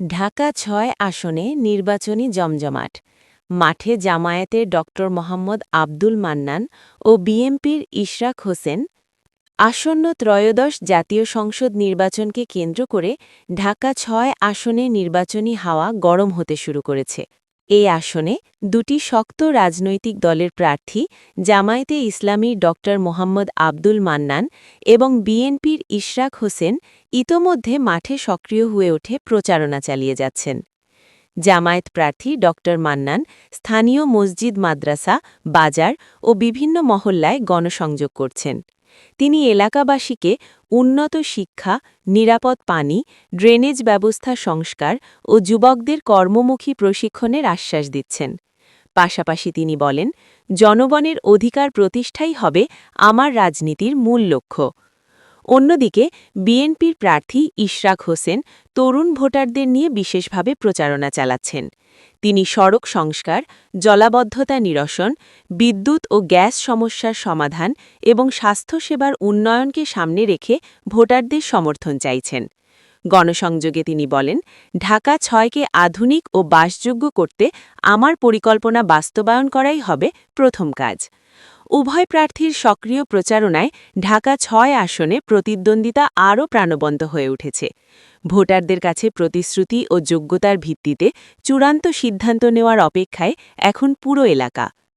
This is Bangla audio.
ঢাকা ছয় আসনে নির্বাচনী জমজমাট, মাঠে জামায়াতের ড মোহাম্মদ আব্দুল মান্নান ও বিএমপির ইশরাক হোসেন, আসন্ন ত্রয়োদশ জাতীয় সংসদ নির্বাচনকে কেন্দ্র করে ঢাকা ছয় আসনে নির্বাচনী হাওয়া গরম হতে শুরু করেছে। এই আসনে দুটি শক্ত রাজনৈতিক দলের প্রার্থী, জামায়াতে ইসলামীর ড. মোহাম্মদ আব্দুল মান্নান এবং বিএনপির ইশরাক হোসেন ইতোমধ্যে মাঠে সক্রিয় হয়ে ওঠে প্রচারণা চালিয়ে যাচ্ছেন। জামায়াত প্রার্থী ড. মান্নান স্থানীয় মসজিদ, মাদ্রাসা, বাজার ও বিভিন্ন মহল্লায় গণসংযোগ করছেন। তিনি এলাকাবাসীকে উন্নত শিক্ষা, নিরাপদ পানি, ড্রেনেজ ব্যবস্থা সংস্কার ও যুবকদের কর্মমুখী প্রশিক্ষণের আশ্বাস দিচ্ছেন। পাশাপাশি তিনি বলেন, জনগণের অধিকার প্রতিষ্ঠাই হবে আমার রাজনীতির মূল লক্ষ্য। অন্যদিকে, বিএনপির প্রার্থী ইশরাক হোসেন তরুণ ভোটারদের নিয়ে বিশেষভাবে প্রচারণা চালাচ্ছেন। তিনি সড়ক সংস্কার, জলাবদ্ধতা নিরসন, বিদ্যুৎ ও গ্যাস সমস্যার সমাধান এবং স্বাস্থ্যসেবার উন্নয়নকে সামনে রেখে ভোটারদের সমর্থন চাইছেন। গণসংযোগে তিনি বলেন, ঢাকা ছয়কে আধুনিক ও বাসযোগ্য করতে আমার পরিকল্পনা বাস্তবায়ন করাই হবে প্রথম কাজ। উভয় প্রার্থীর সক্রিয় প্রচারণায় ঢাকা ছয় আসনে প্রতিদ্বন্দ্বিতা আরও প্রাণবন্ত হয়ে উঠেছে। ভোটারদের কাছে প্রতিশ্রুতি ও যোগ্যতার ভিত্তিতে চূড়ান্ত সিদ্ধান্ত নেওয়ার অপেক্ষায় এখন পুরো এলাকা